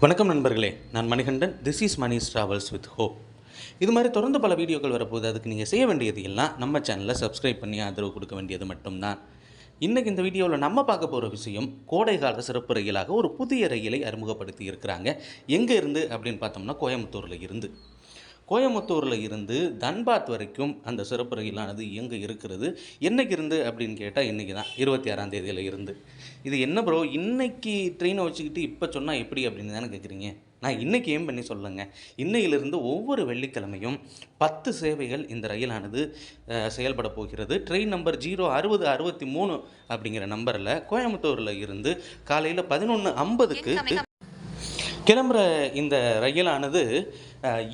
வணக்கம் நண்பர்களே நான் Manikandan. This is Mani's travels with hope இது மாதிரி தொடர்ந்து பல வீடியோக்கள் வரப்போகுது. அதுக்கு நீங்கள் செய்ய வேண்டியது எல்லாம் நம்ம சேனலை சப்ஸ்கிரைப் பண்ணி ஆதரவு கொடுக்க வேண்டியது மட்டும்தான். இன்றைக்கி இந்த வீடியோவில் நம்ம பார்க்க போகிற விஷயம் கோடைகால சிறப்பு ரயிலாக ஒரு புதிய ரயிலை அறிமுகப்படுத்தி இருக்கிறாங்க. எங்கே இருந்து அப்படின்னு பார்த்தோம்னா கோயம்புத்தூரில் இருந்து. கோயம்புத்தூரில் இருந்து தன்பாத் வரைக்கும் அந்த சிறப்பு ரயிலானது எங்கே இருக்கிறது. என்னைக்கு இருந்து அப்படின்னு கேட்டால் இன்றைக்கி தான் இருபத்தி ஆறாம் தேதியில் இருந்து. இது என்ன ப்ரோ இன்னைக்கு ட்ரெயினை வச்சுக்கிட்டு இப்போ சொன்னால் எப்படி அப்படின்னு தானே கேட்குறீங்க நான் இன்றைக்கி ஏன் பண்ணி சொல்லுங்க. இன்னையிலிருந்து ஒவ்வொரு வெள்ளிக்கிழமையும் பத்து சேவைகள் இந்த ரயிலானது செயல்பட போகிறது. ட்ரெயின் நம்பர் ஜீரோ அறுபது அறுபத்தி மூணு அப்படிங்கிற நம்பரில் கோயம்புத்தூரில் இருந்து காலையில் பதினொன்று ஐம்பதுக்கு கிளம்புற இந்த ரயிலானது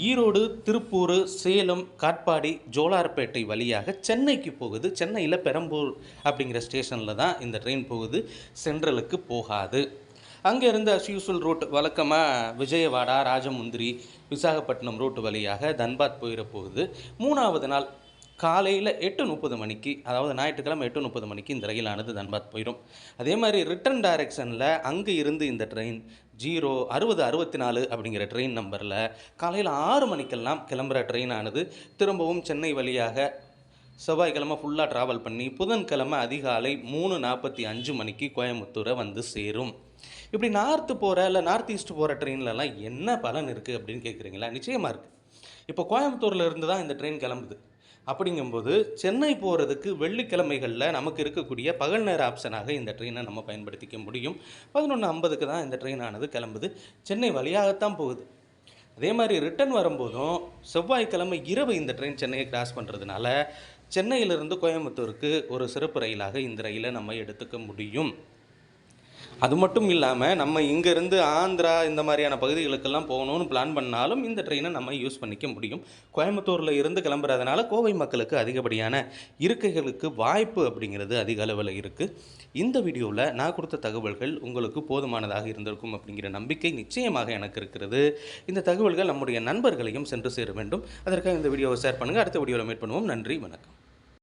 ஈரோடு திருப்பூர் சேலம் காட்பாடி ஜோலார்பேட்டை வழியாக சென்னைக்கு போகுது. சென்னையில் பெரம்பூர் அப்படிங்கிற ஸ்டேஷனில் தான் இந்த ட்ரெயின் போகுது. சென்ட்ரலுக்கு போகாது. அங்கே இருந்த அஸ் ரூட் வழக்கமாக விஜயவாடா ராஜமுந்திரி விசாகப்பட்டினம் ரூட் வழியாக தன்பாத் போயிட போகுது. மூணாவது நாள் காலையில் எட்டு முப்பது மணிக்கு அதாவது ஞாயிற்றுக்கிழமை எட்டு முப்பது மணிக்கு இந்த ரயிலானது தன்பாத் போயிடும். அதே மாதிரி ரிட்டர்ன் டைரக்ஷனில் அங்கே இருந்து இந்த ட்ரெயின் ஜீரோ அறுபது அறுபத்தி நாலு அப்படிங்கிற ட்ரெயின் நம்பரில் காலையில் ஆறு மணிக்கெல்லாம் கிளம்புற ட்ரெயினானது திரும்பவும் சென்னை வழியாக செவ்வாய்க்கிழமை ஃபுல்லாக ட்ராவல் பண்ணி புதன்கிழமை அதிகாலை மூணு நாற்பத்தி அஞ்சு மணிக்கு கோயம்புத்தூரை வந்து சேரும். இப்படி நார்த்து போகிற இல்லை நார்த் ஈஸ்ட் போகிற ட்ரெயின்லலாம் என்ன பலன் இருக்குது அப்படின்னு கேட்குறீங்களா நிச்சயமாக இருக்குது இப்போ கோயம்புத்தூரில் இருந்து தான் இந்த ட்ரெயின் கிளம்புது. அப்படிங்கும்போது சென்னை போகிறதுக்கு வெள்ளிக்கிழமைகளில் நமக்கு இருக்கக்கூடிய பகல் நேர ஆப்ஷனாக இந்த ட்ரெயினை நம்ம பயன்படுத்திக்க முடியும். பதினொன்று ஐம்பதுக்கு தான் இந்த ட்ரெயினானது கிளம்புது. சென்னை வழியாகத்தான் போகுது. அதே மாதிரி ரிட்டர்ன் வரும்போதும் செவ்வாய்க்கிழமை இரவு இந்த ட்ரெயின் சென்னையை கிராஸ் பண்ணுறதுனால சென்னையிலிருந்து கோயம்புத்தூருக்கு ஒரு சிறப்பு ரயிலாக இந்த ரயிலை நம்ம எடுத்துக்க முடியும். அது மட்டும் இல்லாமல் நம்ம இங்கேருந்து ஆந்திரா இந்த மாதிரியான பகுதிகளுக்கெல்லாம் போகணும்னு பிளான் பண்ணாலும் இந்த ட்ரெயினை நம்ம யூஸ் பண்ணிக்க முடியும். கோயம்புத்தூரில் இருந்து கிளம்புறதுனால கோவை மக்களுக்கு அதிகப்படியான இருக்கைகளுக்கு வாய்ப்பு அப்படிங்கிறது அதிக அளவில் இருக்குது இந்த வீடியோவில் நான் கொடுத்த தகவல்கள் உங்களுக்கு போதுமானதாக இருந்திருக்கும் அப்படிங்கிற நம்பிக்கை நிச்சயமாக எனக்கு இருக்கிறது. இந்த தகவல்கள் நம்முடைய நண்பர்களையும் சென்று சேர வேண்டும். அதற்காக இந்த வீடியோவை ஷேர் பண்ணுங்கள் அடுத்த வீடியோவில் மீட் பண்ணுவோம். நன்றி வணக்கம்.